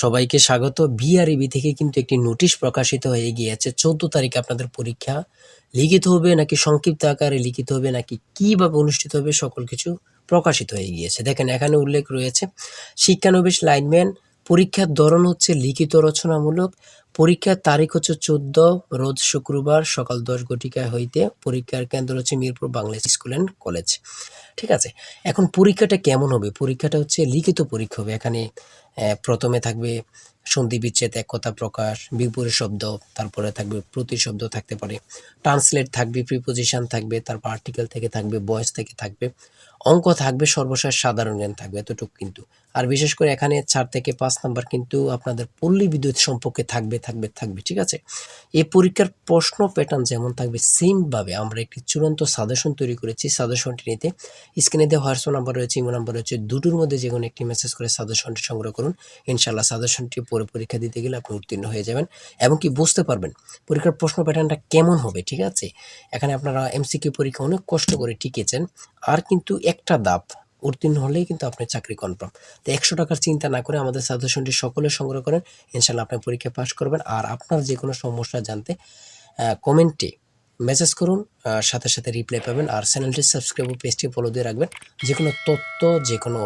সবাইকে স্বাগত। বিআরইবি থেকে কিন্তু একটি নোটিশ প্রকাশিত হয়ে গিয়েছে। চোদ্দ তারিখে আপনাদের পরীক্ষা লিখিত হবে নাকি সংক্ষিপ্ত আকারে লিখিত হবে, নাকি কীভাবে অনুষ্ঠিত হবে, সকল কিছু প্রকাশিত হয়ে গিয়েছে। দেখেন, এখানে উল্লেখ রয়েছে, শিক্ষানবিশ লাইনম্যান, পরীক্ষার ধরন হচ্ছে লিখিত রচনামূলক পরীক্ষার তারিখ হচ্ছে চোদ্দ, রোজ শুক্রবার সকাল দশ ঘটিকায় হইতে পরীক্ষার কেন্দ্র হচ্ছে Mirpur Bangla school and college. ঠিক আছে? এখন পরীক্ষাটা কেমন হবে? পরীক্ষাটা হচ্ছে লিখিত পরীক্ষা হবে। এখানে প্রথমে থাকবে সন্ধি বিচ্ছেদ, এক কথা প্রকাশ, বিপরীত শব্দ, তারপরে থাকবে প্রতিশব্দ থাকতে পারে। ট্রান্সলেট থাকবে, প্রিপোজিশন থাকবে, তারপর আর্টিকেল থেকে থাকবে, বয়স থেকে থাকবে। অঙ্ক থাকবে, সর্বশেষ সাধারণ জ্ঞান থাকবে, এতটুকু কিন্তু। আর বিশেষ করে এখানে চার থেকে পাঁচ নাম্বার কিন্তু আপনাদের পল্লী বিদ্যুৎ সম্পর্কে থাকবে থাকবে থাকবে, ঠিক আছে? এই পরীক্ষার প্রশ্ন প্যাটার্ন যেমন থাকবে সেমভাবে আমরা একটি চূড়ান্ত সাজেশন তৈরি করেছি সাজেশনটি নিতে। স্ক্রিনে দেওয়া হোয়াটসঅ্যাপ নাম্বার রয়েছে ইমো নাম্বার রয়েছে, দুটোর মধ্যে যে কোনো একটি মেসেজ করে সাজেশনটি সংগ্রহ করুন। ইনশাল্লাহ সাজেশনটি পরে পরীক্ষা দিতে গেলে আপনি উত্তীর্ণ হয়ে যাবেন এবং কি বুঝতে পারবেন পরীক্ষার প্রশ্ন প্যাটার্নটা কেমন হবে, ঠিক আছে? এখানে আপনারা এমসিকিউ পরীক্ষা অনেক কষ্ট করে টিকেছেন আর কিন্তু একটা দাপ উত্তীর্ণ হলেই কিন্তু আপনার চাকরি কনফার্ম তো একশো টাকার চিন্তা না করে আমাদের সাজেশনটি সকলে সংগ্রহ করেন। ইনশাল্লাহ আপনি পরীক্ষা পাস করবেন। আর আপনার যে কোনো সমস্যা জানতে কমেন্টে মেসেজ করুন সাথে সাথে রিপ্লাই পাবেন। আর চ্যানেলটি সাবস্ক্রাইব পেজটি ফলো দিয়ে রাখবেন। যে কোনো তথ্য যে কোনো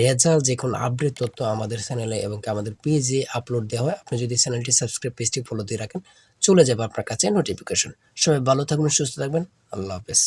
রেজাল্ট যে কোনো আপডেট তথ্য আমাদের চ্যানেলে এবং আমাদের পেজে আপলোড দেওয়া হয়, আপনি যদি চ্যানেলটি সাবস্ক্রাইব পেজটি ফলো দিয়ে রাখেন, চলে যাবে আপনার কাছে নোটিফিকেশন সবাই ভালো থাকবেন, সুস্থ থাকবেন। আল্লাহ হাফেজ।